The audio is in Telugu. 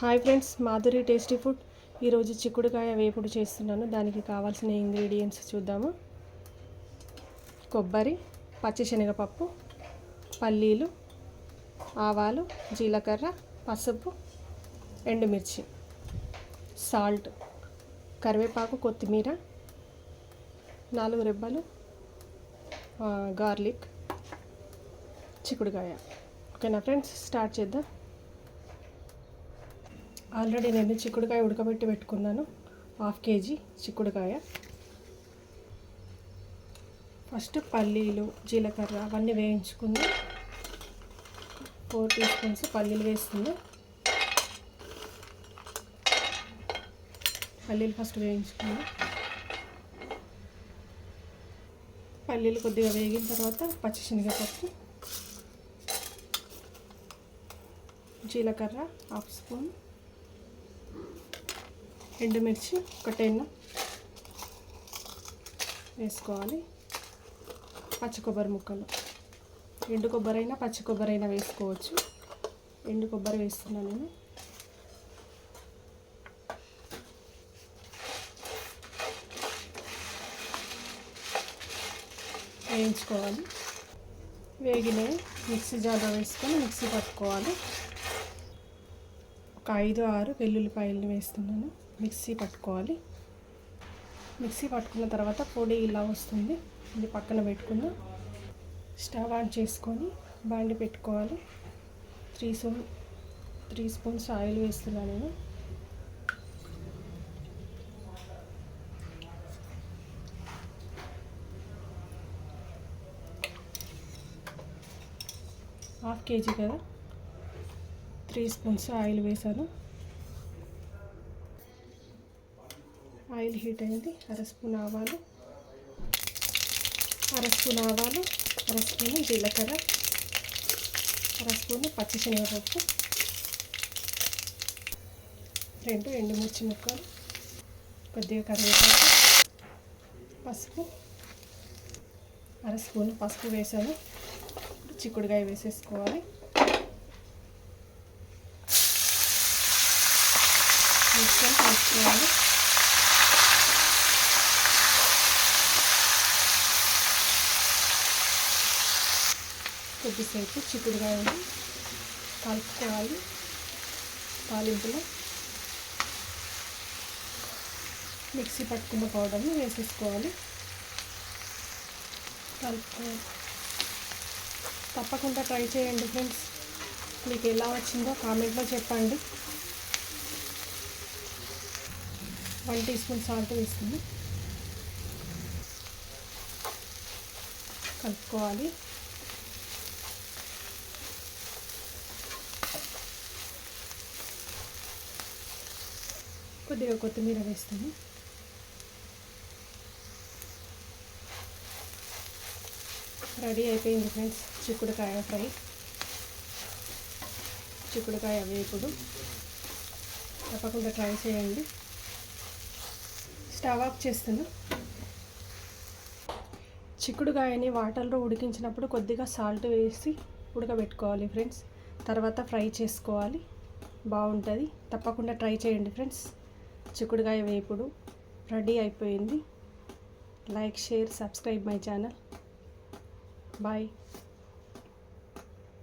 Hi friends Madhuri tasty food. ఈరోజు చిక్కుడుకాయ వేపుడు చేస్తున్నాను. దానికి కావాల్సిన ఇంగ్రీడియంట్స్ చూద్దాము. కొబ్బరి పచ్చిశనగపప్పు పల్లీలు ఆవాలు జీలకర్ర పసుపు ఎండుమిర్చి సాల్ట్ కరివేపాకు కొత్తిమీర నాలుగు రెబ్బలు గార్లిక్ చిక్కుడుకాయ. ఓకేనా ఫ్రెండ్స్? స్టార్ట్ చేద్దాం. ఆల్రెడీ నేను చిక్కుడుకాయ ఉడకబెట్టి పెట్టుకున్నాను. హాఫ్ కేజీ చిక్కుడుకాయ. ఫస్ట్ పల్లీలు జీలకర్ర అవన్నీ వేయించుకుంది ఫోర్ టీ స్పూన్స్ పల్లీలు వేస్తుంది పల్లీలు ఫస్ట్ వేయించుకుంది పల్లీలు కొద్దిగా వేగిన తర్వాత పచ్చిశనగపప్పు జీలకర్ర హాఫ్ స్పూన్ ఎండుమిర్చి ఒక టెన్ వేసుకోవాలి. పచ్చి కొబ్బరి ముక్కలు. ఎండు కొబ్బరి అయినా పచ్చి కొబ్బరి అయినా వేసుకోవచ్చు. ఎండు కొబ్బరి వేస్తున్నాను నేను. వేయించుకోవాలి. వేగిన మిక్సీ జార్లో వేసుకొని మిక్సీ పట్టుకోవాలి. ఒక ఐదు ఆరు వెల్లుల్లిపాయలు వేస్తున్నాను. మిక్సీ పట్టుకోవాలి. మిక్సీ పట్టుకున్న తర్వాత పొడి ఇలా వస్తుంది. ఇది పక్కన పెట్టుకుందాం. స్టవ్ ఆన్ చేసుకొని బాండి పెట్టుకోవాలి. Three spoon three spoons oil వేస్తున్నాను నేను. హాఫ్ కేజీ కదా. త్రీ స్పూన్స్ ఆయిల్ వేసాను. ఆయిల్ హీట్ అయింది. అర స్పూన్ ఆవాలు అర స్పూన్ ఆవాలు అర స్పూన్ జీలకర్ర అర స్పూన్ పచ్చిశనగపప్పు రెండు ఎండుమిర్చి ముక్కలు కొద్దిగా కరివేపాకు పసుపు అర స్పూన్ పసుపు వేసాను. చిక్కుడుకాయ వేసేసుకోవాలి. వేసుకొని కలుపుకోవాలి కొద్దిసేపు చిక్కుడుగాయలు కలుపుకోవాలి తాలింపులో. మిక్సీ పట్టుకున్న పౌడర్ని వేసేసుకోవాలి. కలుపుకోవాలి. తప్పకుండా ట్రై చేయండి ఫ్రెండ్స్. మీకు ఎలా వచ్చిందో కామెంట్లో చెప్పండి. వన్ టీ స్పూన్ సాల్ట్ వేస్తుంది కలుపుకోవాలి. కొద్దిగా కొత్తిమీర వేస్తాను. రెడీ అయిపోయింది ఫ్రెండ్స్ చిక్కుడుకాయ ఫ్రై. చిక్కుడుకాయ వేపుడు తప్పకుండా ట్రై చేయండి. స్టవ్ ఆఫ్ చేస్తున్నా. చిక్కుడుకాయని వాటర్లో ఉడికించినప్పుడు కొద్దిగా సాల్ట్ వేసి ఉడకబెట్టుకోవాలి ఫ్రెండ్స్. తర్వాత ఫ్రై చేసుకోవాలి. బాగుంటుంది. తప్పకుండా ట్రై చేయండి ఫ్రెండ్స్. చిక్కుడుగాయ వేపుడు రెడీ అయిపోయింది. Like share subscribe my channel. Bye.